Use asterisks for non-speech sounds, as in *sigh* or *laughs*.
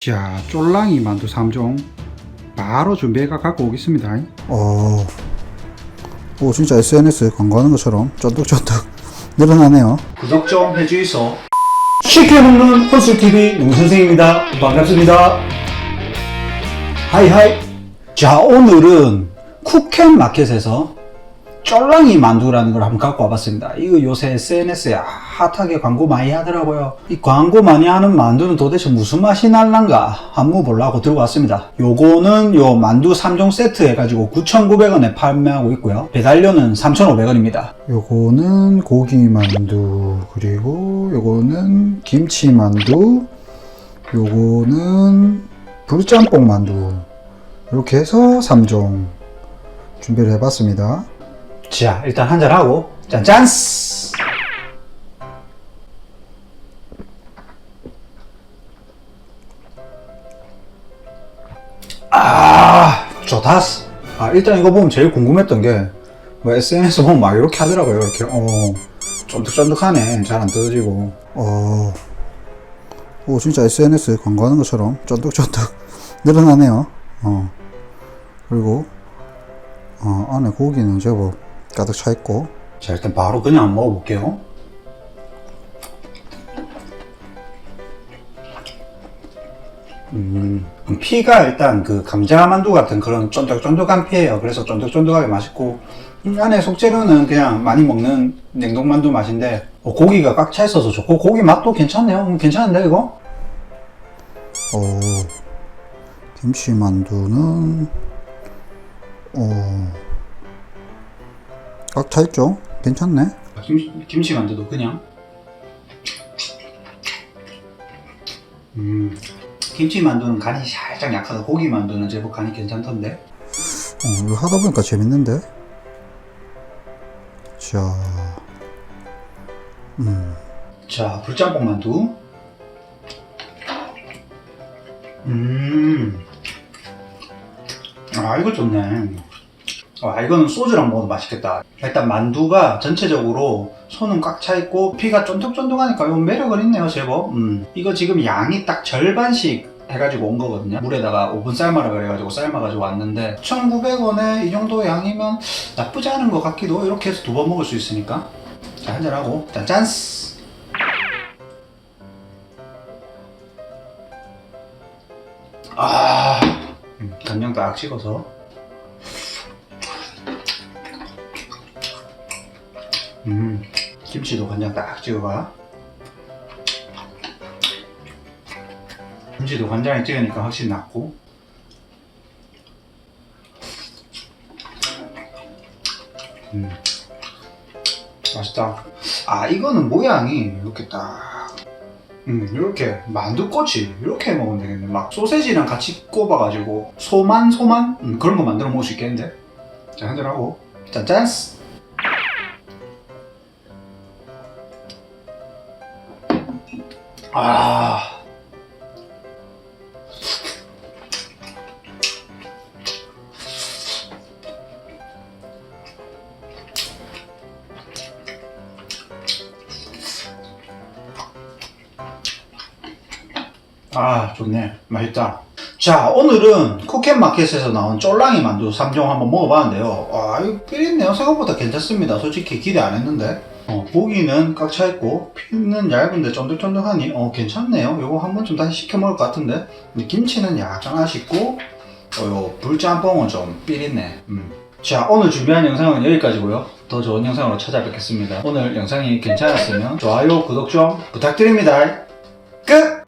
자, 쫄랑이 만두 3종 바로 준비해가 갖고 오겠습니다. 어, 오, 진짜 SNS 광고하는 것처럼 쫀득쫀득 *laughs* 늘어나네요. 구독 좀 해주이소. 쉽게 먹는 혼술TV 농선생입니다. 반갑습니다. 하이하이. 자, 오늘은 쿠켓 마켓에서 쫄랑이 만두라는 걸 한번 갖고 와봤습니다. 이거 요새 SNS에 핫하게 광고 많이 하더라고요. 이 광고 많이 하는 만두는 도대체 무슨 맛이 날란가 한번 보려고 들고 왔습니다. 요거는 요 만두 3종 세트 해가지고 9,900원에 판매하고 있고요. 배달료는 3,500원입니다. 요거는 고기 만두, 그리고 요거는 김치 만두, 요거는 불짬뽕 만두. 이렇게 해서 3종 준비를 해봤습니다. 자, 일단 한 잔 하고, 짠, 짠스! 아, 좋다스. 아, 일단 이거 보면 제일 궁금했던 게, 뭐 SNS 보면 막 이렇게 하더라고요. 이렇게, 어, 쫀득쫀득하네. 잘 안 뜯어지고. 어, 오, 진짜 SNS 광고하는 것처럼 쫀득쫀득 *laughs* 늘어나네요. 어, 그리고, 어, 안에 고기는 제법 가득 차 있고, 자, 일단 바로 그냥 먹어볼게요. 음, 피가 일단 그 감자만두 같은 그런 쫀득쫀득한 피예요. 그래서 쫀득쫀득하게 맛있고, 음, 안에 속재료는 그냥 많이 먹는 냉동만두 맛인데, 어, 고기가 꽉 차 있어서 좋고, 고기 맛도 괜찮네요. 음, 괜찮은데, 이거? 어, 김치 만두는, 어, 꽉 차 있죠? 괜찮네. 김, 김치 만두도 그냥. 음, 김치 만두는 간이 살짝 약하다. 고기 만두는 제법 간이 괜찮던데. 어, 이거 하다 보니까 재밌는데? 자, 음, 자, 불짬뽕 만두. 음. 아, 이거 좋네. 아, 이거는 소주랑 먹어도 맛있겠다. 일단 만두가 전체적으로 손은 꽉 차 있고 피가 쫀득쫀득하니까 이거 매력은 있네요, 제법. 음. 이거 지금 양이 딱 절반씩 해가지고 온 거거든요. 물에다가 5분 삶아라 그래가지고 삶아가지고 왔는데 1,900원에 이 정도 양이면 나쁘지 않은 것 같기도 이렇게 해서 두 번 먹을 수 있으니까 자, 한잔하고 짠 짠스 아 음, 간장 딱 찍어서 음. 김치도 간장 딱 찍어가 김치도 간장에 찍으니까 확실히 낫고. 음. 맛있다. 아 이거는 모양이 이렇게 딱 음, 이렇게 만두꼬치 이렇게 먹으면 되겠네. 막 소세지랑 같이 꼽아가지고 소만 소만? 음, 그런 거 만들어 먹을 수 있겠는데. 자 하고. 짠짠스. 아. 아 좋네. 맛있다. 자 오늘은 쿠켓마켓에서 나온 쫄랑이 만두 3종 한번 먹어봤는데요. 아 이거 삐있네요. 생각보다 괜찮습니다. 솔직히 기대 안 했는데 어, 고기는 꽉 차있고 피는 얇은데 쫀득쫀득하니 어 괜찮네요. 요거 한 번쯤 다시 시켜 먹을 것 같은데. 근데 김치는 약간 아쉽고 어, 요 불짬뽕은 좀 삐릿네. 음. 자 오늘 준비한 영상은 여기까지고요. 더 좋은 영상으로 찾아뵙겠습니다. 오늘 영상이 괜찮았으면 좋아요 구독 좀 부탁드립니다